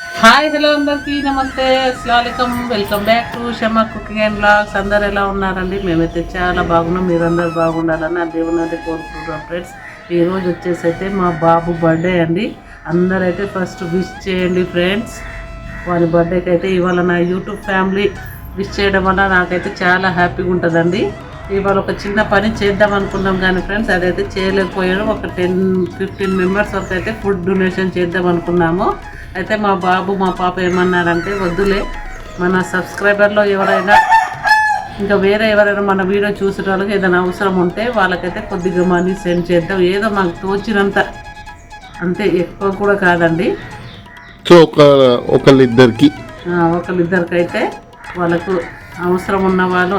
Hi hello అందరికీ నమస్తే అస్సలం welcome back to Shama cooking and blogs అందరు ఎలా ఉన్నారండి? మేమైతే చాలా బాగున్నాం మీరందరూ బాగుండాలని ఆ దేవుని అయితే కోరుకుంటున్నాం ఫ్రెండ్స్ ఈరోజు వచ్చేసి అయితే మా బాబు బర్త్డే అండి. అందరైతే ఫస్ట్ విష్ చేయండి ఫ్రెండ్స్ వారి బర్త్డేకి అయితే ఇవాళ నా యూట్యూబ్ ఫ్యామిలీ విష్ చేయడం వల్ల నాకైతే చాలా హ్యాపీగా ఉంటుందండి. ఇవాళ ఒక చిన్న పని చేద్దాం అనుకున్నాం కానీ ఫ్రెండ్స్ అదైతే చేయలేకపోయాను. ఒక టెన్ ఫిఫ్టీన్ మెంబర్స్ వరకు అయితే ఫుడ్ డొనేషన్ చేద్దాం అనుకున్నాము. అయితే మా బాబు మా పాప ఏమన్నారంటే వద్దులే మన సబ్స్క్రైబర్లో ఎవరైనా ఇంకా వేరే ఎవరైనా మన వీడియో చూసిన వాళ్ళకి ఏదైనా అవసరం ఉంటే వాళ్ళకైతే కొద్దిగా మనీ సెండ్ చేద్దాం. ఏదో మాకు తోచినంత అంతే ఎక్కువ కూడా కాదండి. సో ఒక ఒకళ్ళిద్దరికి. ఆ, ఒకళ్ళిద్దరికైతే వాళ్ళకు అవసరం ఉన్న వాళ్ళు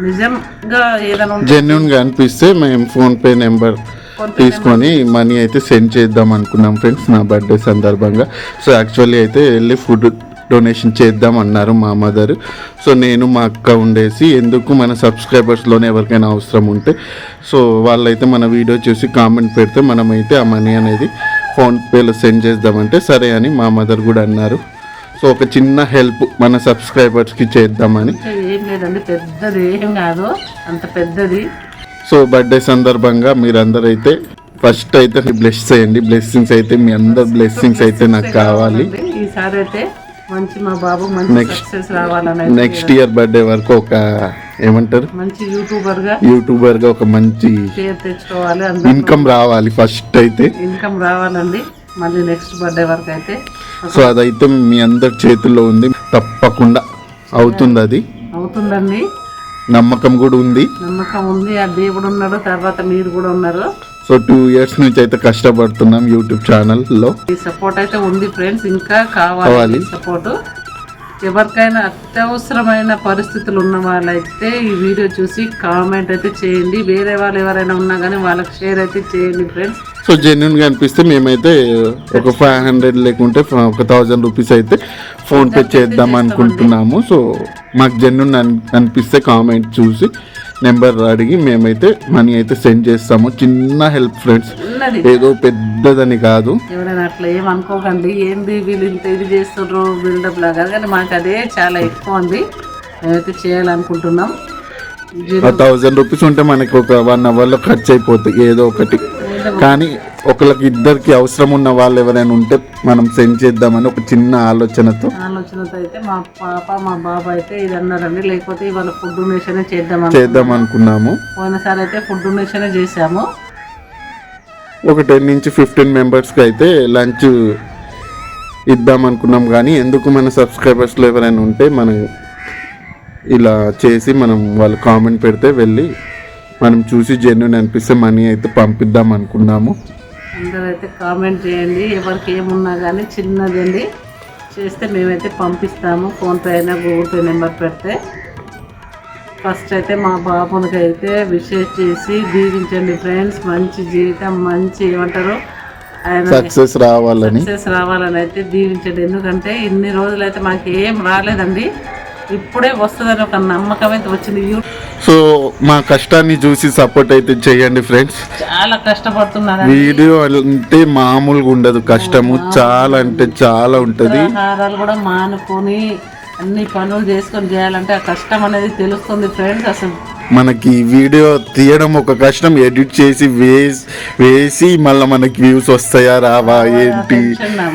నిజంగా ఏదైనా జెన్యున్గా అనిపిస్తే మేము ఫోన్పే నెంబర్ తీసుకొని మనీ అయితే సెండ్ చేద్దాం అనుకున్నాం ఫ్రెండ్స్ నా బర్త్డే సందర్భంగా. సో యాక్చువల్లీ అయితే వెళ్ళి ఫుడ్ డొనేషన్ చేద్దాం అన్నారు మా మదర్ సో నేను మా అక్క ఉండేసి ఎందుకు మన సబ్స్క్రైబర్స్లోనే ఎవరికైనా అవసరం ఉంటే సో వాళ్ళైతే మన వీడియో చూసి కామెంట్ పెడితే మనమైతే ఆ మనీ అనేది ఫోన్పేలో సెండ్ చేద్దామంటే సరే అని మా మదర్ కూడా అన్నారు. సో ఒక చిన్న హెల్ప్ మన సబ్స్క్రైబర్స్కి చేద్దామని. ఏం లేదండి పెద్దది ఏం కాదు అంత పెద్దది. సో బర్త్డే సందర్భంగా మీరందరూ అయితే ఫస్ట్ అయితే బ్లెస్ చేయండి. బ్లెస్సింగ్స్ అయితే మీ అందరు బ్లెస్సింగ్స్ అయితే నాకు కావాలి. ఈసారి అయితే మంచి మా బాబు అయితే నెక్స్ట్ ఇయర్ బర్త్డే వరకు ఒక ఏమంటారు? మంచి యూట్యూబర్గా యూట్యూబర్గా ఒక మంచి తెచ్చుకోవాలి ఇన్కమ్ రావాలి ఫస్ట్ అయితే. ఇన్కమ్ రావాలండి. మళ్ళీ నెక్స్ట్ బర్త్డే వరకు అయితే. సో అదైతే మీ అందరి చేతుల్లో ఉంది. తప్పకుండా అవుతుంది అది. అవుతుందండి. నమ్మకం కూడా ఉంది. నమ్మకం ఉంది. ఆ దేవుడు ఉన్నాడు తర్వాత మీరు కూడా ఉన్నారు. సో టూ ఇయర్స్ నుంచి అయితే కష్టపడుతున్నాం యూట్యూబ్ ఛానల్లో ఈ సపోర్ట్ అయితే ఉంది ఫ్రెండ్స్ ఇంకా కావాలి. సపోర్ట్ ఎవరికైనా అత్యవసరమైన పరిస్థితులు ఉన్న వాళ్ళైతే ఈ వీడియో చూసి కామెంట్ అయితే చేయండి. వేరే వాళ్ళు ఎవరైనా ఉన్నా కానీ వాళ్ళకి షేర్ అయితే చేయండి ఫ్రెండ్స్ సో జెన్యున్గా అనిపిస్తే మేమైతే ఒక ఫైవ్ హండ్రెడ్ లేకుంటే ఒక థౌజండ్ రూపీస్ అయితే ఫోన్ పే చేద్దాం అనుకుంటున్నాము. సో మాకు జెన్యున్ అనిపిస్తే కామెంట్ చూసి నెంబర్ అడిగి మేమైతే మనీ అయితే సెండ్ చేస్తాము. చిన్న హెల్ప్ ఫ్రెండ్స్ ఏదో పెద్దదని కాదు. ఎవరైనా అట్లా ఏం అనుకోకండి. ఏంది వీళ్ళు ఇంత ఇది బిల్డప్ లాగా కానీ మాకు అదే చాలా ఎక్కువ ఉంది. మేమైతే చేయాలనుకుంటున్నాం. ఆ థౌజండ్ రూపీస్ ఉంటే మనకి ఒక వన్ అవర్లో ఖర్చు అయిపోతాయి ఏదో ఒకటి. కానీ ఒకళ్ళకి ఇద్దరికి అవసరం ఉన్న వాళ్ళు ఎవరైనా ఉంటే మనం సెండ్ చేద్దామని ఒక చిన్న ఆలోచనతో. ఆలోచనతో అయితే మా పాప మా బాబు అయితే ఇది అన్నారండి. లేకపోతే ఇవాళ ఫుడ్ డొనేషన్ చేద్దాం చేద్దాం అనుకున్నాము. పోయినసారి అయితే ఫుడ్ డొనేషన్ చేసాము ఒక టెన్ నుంచి ఫిఫ్టీన్ మెంబర్స్కి అయితే లంచ్ ఇద్దాం అనుకున్నాం. కానీ ఎందుకు మన సబ్స్క్రైబర్స్లో ఎవరైనా ఉంటే మనం ఇలా చేసి మనం వాళ్ళు కామెంట్ పెడితే వెళ్ళి మనం చూసి జెన్యున్ అనిపిస్తే మనీ అయితే పంపిద్దాం అనుకున్నాము. అందరూ అయితే కామెంట్ చేయండి ఎవరికి ఏమున్నా కానీ చిన్నదండి చేస్తే మేమైతే పంపిస్తాము ఫోన్పే అయినా గూగుల్ పే నెంబర్ పెడితే. ఫస్ట్ అయితే మా బాబునికి అయితే విషెస్ చేసి దీవించండి ఫ్రెండ్స్ మంచి జీవితం మంచి ఏమంటారు? సక్సెస్ రావాలని. సక్సెస్ రావాలని అయితే దీవించండి. ఎందుకంటే ఇన్ని రోజులు అయితే మాకు ఏం రాలేదండి. ఇప్పుడే వస్తుందని ఒక నమ్మకం అయితే వచ్చింది. సో మా కష్టాన్ని చూసి సపోర్ట్ అయితే చేయండి ఫ్రెండ్స్. చాలా కష్టపడుతున్నారు వీడియో అంటే మామూలుగా ఉండదు. కష్టము చాలా అంటే చాలా ఉంటుంది. ఆహారాలు కూడా మానుకొని అన్ని పనులు చేసుకొని చేయాలంటే ఆ కష్టం అనేది తెలుస్తుంది ఫ్రెండ్స్ అసలు. మనకి వీడియో తీయడం ఒక కష్టం ఎడిట్ చేసి వేసి వేసి మళ్ళీ మనకి వ్యూస్ వస్తాయా రావా ఏంటి?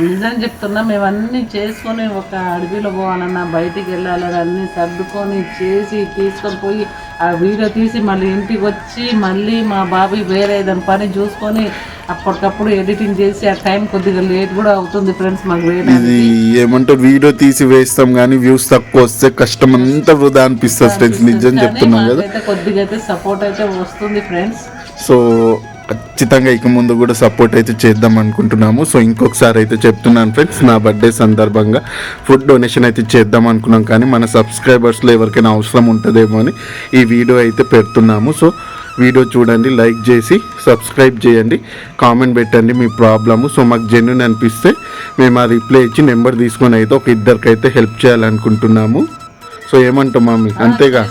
నిజం చెప్తున్నా మేము అన్ని చేసుకొని ఒక అడవిలో పోవాలన్నా బయటికి వెళ్ళాలని అన్ని సర్దుకొని చేసి తీసుకొని పోయి ఆ వీడియో తీసి మళ్ళీ ఇంటికి వచ్చి మళ్ళీ మా బాబు వేరే ఏదైనా పని చూసుకొని అప్పటికప్పుడు ఎడిటింగ్ చేసి ఆ టైం కొద్దిగా లేట్ కూడా అవుతుంది ఫ్రెండ్స్ మాకు ఇది ఏమంటారు? వీడియో తీసి వేస్తాం కానీ వ్యూస్ తక్కువ వస్తే కష్టం అంతా వృధా అనిపిస్తుంది ఫ్రెండ్స్ నిజం చెప్తున్నాం కదా. అయితే కొద్దిగా అయితే సపోర్ట్ అయితే వస్తుంది ఫ్రెండ్స్. సో ఖచ్చితంగా ఇక ముందు కూడా సపోర్ట్ అయితే చేద్దాం అనుకుంటున్నాము. సో ఇంకొకసారి అయితే చెప్తున్నాను ఫ్రెండ్స్ నా బర్త్డే సందర్భంగా ఫుడ్ డొనేషన్ అయితే చేద్దాం అనుకున్నాం. కానీ మన సబ్స్క్రైబర్స్లో ఎవరికైనా అవసరం ఉంటుందేమో అని ఈ వీడియో అయితే పెడుతున్నాము. సో వీడియో చూడండి లైక్ చేసి సబ్స్క్రైబ్ చేయండి. కామెంట్ పెట్టండి మీ ప్రాబ్లము సో మాకు జెన్యున్ అనిపిస్తే మేము ఆ రిప్లై ఇచ్చి నెంబర్ తీసుకొని అయితే ఒక ఇద్దరికైతే హెల్ప్ చేయాలనుకుంటున్నాము. సో ఏమంటాం మమ్మీ అంతేగా?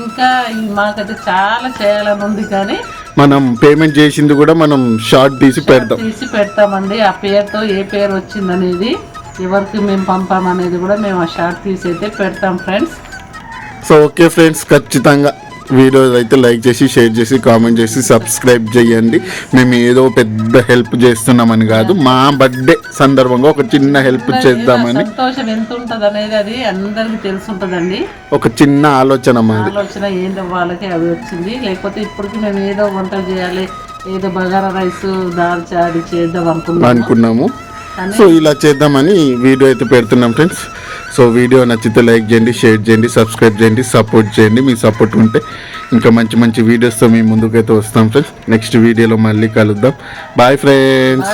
ఇంకా మాకైతే చాలా చేయాలని ఉంది కానీ మనం పేమెంట్ చేసింది కూడా మనం షార్ట్ తీసి పెడదాం తీసి పెడతామండి. ఆ పేరుతో ఏ పేరు వచ్చిందనేది ఎవరికి మేము పంపామనేది కూడా మేము ఆ షార్ట్ తీసి అయితే పెడతాం ఫ్రెండ్స్ సో ఓకే ఫ్రెండ్స్ ఖచ్చితంగా. వీడియో అయితే లైక్ చేసి షేర్ చేసి కామెంట్ చేసి సబ్స్క్రైబ్ చేయండి. మేము ఏదో పెద్ద హెల్ప్ చేస్తున్నామని కాదు మా బర్త్డే సందర్భంగా ఒక చిన్న హెల్ప్ చేద్దామని సంతోషం ఎంత ఉంటుంది అనేది అది అందరికి తెలుసుంటుందండి. ఒక చిన్న ఆలోచన మాది. ఆలోచన ఏందో వాళ్ళకి అవి వచ్చింది. లేకపోతే ఇప్పటికి మేము ఏదో వంట చేయాలి ఏదో బగారా రైస్ దాల్చా అది చేద్దాం అనుకున్నాం అనుకున్నాము. సో ఇలా చేద్దామని వీడియో అయితే పెడుతున్నాం ఫ్రెండ్స్. సో వీడియో నచ్చితే లైక్ చేయండి షేర్ చేయండి సబ్స్క్రైబ్ చేయండి సపోర్ట్ చేయండి మీ సపోర్ట్ ఉంటే ఇంకా మంచి మంచి వీడియోస్తో మీ ముందుకైతే వస్తాం ఫ్రెండ్స్. నెక్స్ట్ వీడియోలో మళ్ళీ కలుద్దాం. Bye friends